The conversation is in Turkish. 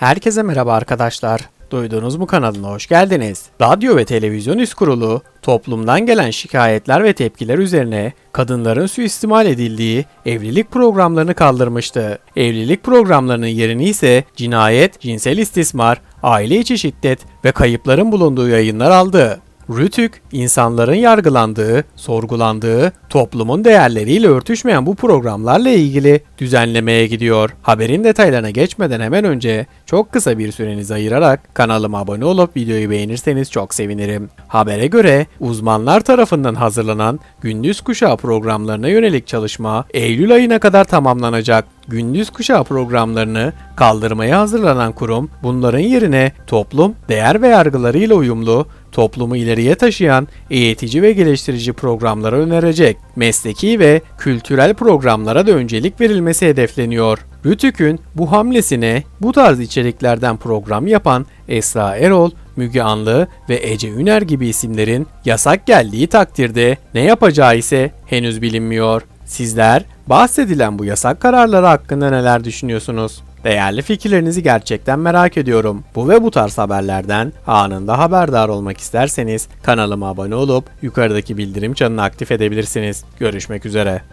Herkese merhaba arkadaşlar. Duydunuz mu kanalına hoş geldiniz. Radyo ve Televizyon Üst Kurulu toplumdan gelen şikayetler ve tepkiler üzerine kadınların suistimal edildiği evlilik programlarını kaldırmıştı. Evlilik programlarının yerini ise cinayet, cinsel istismar, aile içi şiddet ve kayıpların bulunduğu yayınlar aldı. Rütük, insanların yargılandığı, sorgulandığı, toplumun değerleriyle örtüşmeyen bu programlarla ilgili düzenlemeye gidiyor. Haberin detaylarına geçmeden hemen önce çok kısa bir sürenizi ayırarak kanalıma abone olup videoyu beğenirseniz çok sevinirim. Habere göre uzmanlar tarafından hazırlanan gündüz kuşağı programlarına yönelik çalışma Eylül ayına kadar tamamlanacak. Gündüz kuşağı programlarını kaldırmaya hazırlanan kurum bunların yerine toplum, değer ve yargılarıyla uyumlu, toplumu ileriye taşıyan eğitici ve geliştirici programlara önerecek. Mesleki ve kültürel programlara da öncelik verilmesi hedefleniyor. Rütük'ün bu hamlesine bu tarz içeriklerden program yapan Esra Erol, Müge Anlı ve Ece Üner gibi isimlerin yasak geldiği takdirde ne yapacağı ise henüz bilinmiyor. Sizler bahsedilen bu yasak kararları hakkında neler düşünüyorsunuz? Değerli fikirlerinizi gerçekten merak ediyorum. Bu ve bu tarz haberlerden anında haberdar olmak isterseniz kanalıma abone olup yukarıdaki bildirim çanını aktif edebilirsiniz. Görüşmek üzere.